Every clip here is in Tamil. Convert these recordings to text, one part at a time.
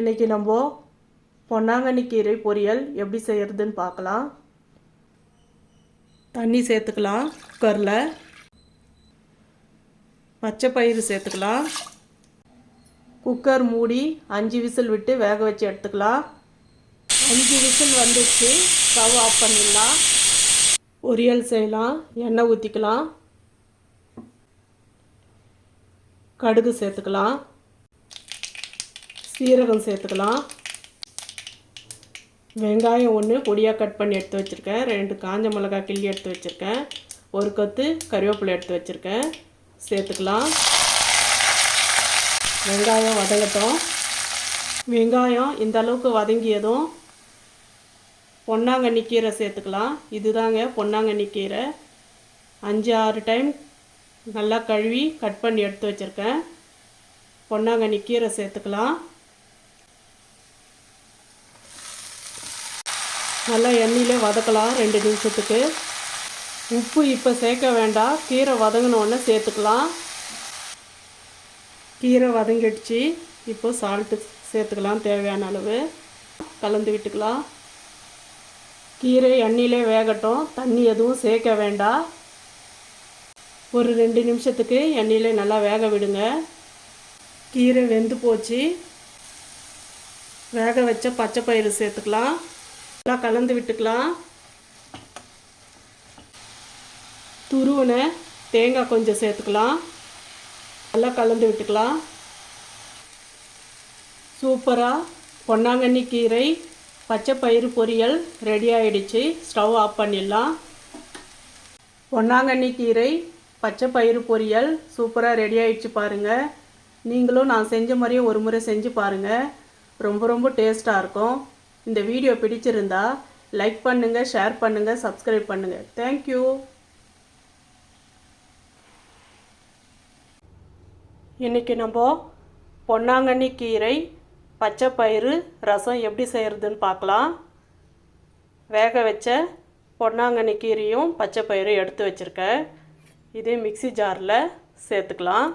இன்றைக்கி நம்ம பொன்னாங்கண்ணி கீரை பொரியல் எப்படி செய்கிறதுன்னு பார்க்கலாம். தண்ணி சேர்த்துக்கலாம் குக்கரில் பச்சை பயிறு சேர்த்துக்கலாம். குக்கர் மூடி அஞ்சு விசில் விட்டு வேக வச்சு எடுத்துக்கலாம். அஞ்சு விசில் வந்துச்சு ஸ்டவ் ஆஃப் பண்ணிடலாம். பொரியல் செய்யலாம் எண்ணெய் ஊற்றிக்கலாம் கடுகு சேர்த்துக்கலாம். சீரகம் சேர்த்துக்கலாம். வெங்காயம் ஒன்று பொடியாக கட் பண்ணி எடுத்து வச்சுருக்கேன். ரெண்டு காஞ்ச மிளகாய் கிள்ளி எடுத்து வச்சுருக்கேன். ஒரு கொத்து கருவேப்பிலை எடுத்து வச்சுருக்கேன். சேர்த்துக்கலாம். வெங்காயம் வதங்கட்டும். வெங்காயம் இந்த அளவுக்கு வதங்கியதும் பொன்னாங்கண்ணி கீரை சேர்த்துக்கலாம். இதுதாங்க பொன்னாங்கண்ணி கீரை. அஞ்சு ஆறு டைம் நல்லா கழுவி கட் பண்ணி எடுத்து வச்சுருக்கேன். பொன்னாங்கண்ணி கீரை சேர்த்துக்கலாம். நல்லா எண்ணெயிலே வதக்கலாம் ரெண்டு நிமிஷத்துக்கு. உப்பு இப்போ சேர்க்க வேண்டாம். கீரை வதங்கினோடனே சேர்த்துக்கலாம். கீரை வதங்கிடுச்சு. இப்போ சால்ட்டு சேர்த்துக்கலாம் தேவையான அளவு. கலந்து விட்டுக்கலாம். கீரை எண்ணெயிலே வேகட்டும். தண்ணி எதுவும் சேர்க்க வேண்டாம். ஒரு ரெண்டு நிமிஷத்துக்கு எண்ணெயில் நல்லா வேக விடுங்க. கீரை வெந்து போச்சு. வேக வச்ச பச்சை பயிறு சேர்த்துக்கலாம். நல்லா கலந்து விட்டுக்கலாம். துருவனை தேங்காய் கொஞ்சம் சேர்த்துக்கலாம். நல்லா கலந்து விட்டுக்கலாம். சூப்பராக பொன்னாங்கண்ணி கீரை பச்சை பயிறு பொரியல் ரெடி ஆகிடுச்சு ஸ்டவ் ஆஃப் பண்ணிடலாம். பொன்னாங்கண்ணி கீரை பச்சை பயிறு பொரியல் சூப்பராக ரெடி ஆகிடுச்சு பாருங்கள் நீங்களும் நான் செஞ்ச மாதிரியே ஒரு முறை செஞ்சு பாருங்கள் ரொம்ப ரொம்ப டேஸ்ட்டாக இருக்கும். இந்த வீடியோ பிடிச்சிருந்தா லைக் பண்ணுங்கள் ஷேர் பண்ணுங்கள் சப்ஸ்கிரைப் பண்ணுங்கள் தேங்க்யூ இன்றைக்கி நம்ம பொன்னாங்கண்ணி கீரை பச்சை பயிறு ரசம் எப்படி செய்கிறதுன்னு பார்க்கலாம். வேக வச்ச பொன்னாங்கண்ணி கீரையும் பச்சை பயிரும் எடுத்து வச்சுருக்கேன். இதே மிக்சி ஜாரில் சேர்த்துக்கலாம்.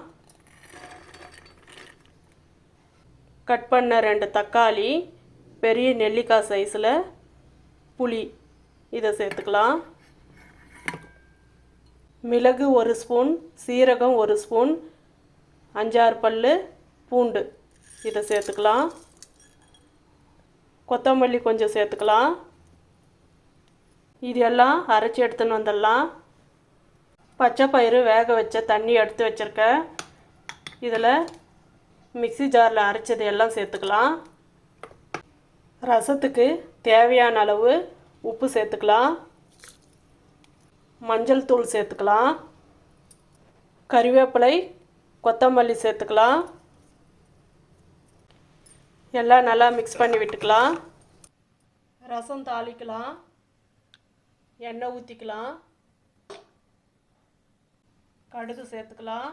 கட் பண்ண ரெண்டு தக்காளி பெரிய நெல்லிக்காய் சைஸில் புளி. இதை சேர்த்துக்கலாம். மிளகு ஒரு ஸ்பூன் சீரகம் ஒரு ஸ்பூன் அஞ்சாறு பல் பூண்டு. இதை சேர்த்துக்கலாம். கொத்தமல்லி கொஞ்சம் சேர்த்துக்கலாம். இது எல்லாம் அரைச்சி எடுத்துன்னு வந்துடலாம். பச்சை பயிறு வேக வச்ச தண்ணி எடுத்து வச்சுருக்கேன். இதில் மிக்சி ஜாரில் அரைச்சது எல்லாம் சேர்த்துக்கலாம். ரசத்துக்கு தேவையான அளவு உப்பு சேர்த்துக்கலாம். மஞ்சள் தூள் சேர்த்துக்கலாம். கறிவேப்பிலை கொத்தமல்லி சேர்த்துக்கலாம். எல்லாம் நல்லா மிக்ஸ் பண்ணி விட்டுக்கலாம். ரசம் தாளிக்கலாம். எண்ணெய் ஊற்றிக்கலாம் கடுகு சேர்த்துக்கலாம்.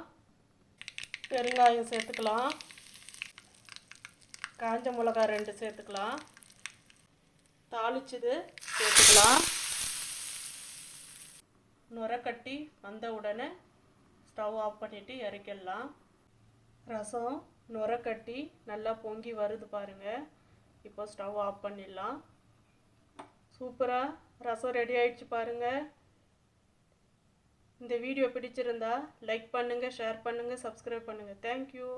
பெருங்காயம் சேர்த்துக்கலாம். காஞ்ச மிளகாய் ரெண்டு சேர்த்துக்கலாம். தாளிச்சது சேர்த்துக்கலாம். நுரக்கட்டி வந்த உடனே ஸ்டவ் ஆஃப் பண்ணிவிட்டு இறக்கிடலாம். ரசம் நுரக்கட்டி நல்லா பொங்கி வருது பாருங்கள் இப்போ ஸ்டவ் ஆஃப் பண்ணிடலாம். சூப்பராக ரசம் ரெடி ஆயிடுச்சு பாருங்கள் இந்த வீடியோ பிடிச்சிருந்தா லைக் பண்ணுங்கள் ஷேர் பண்ணுங்கள் சப்ஸ்கிரைப் பண்ணுங்கள் தேங்க்யூ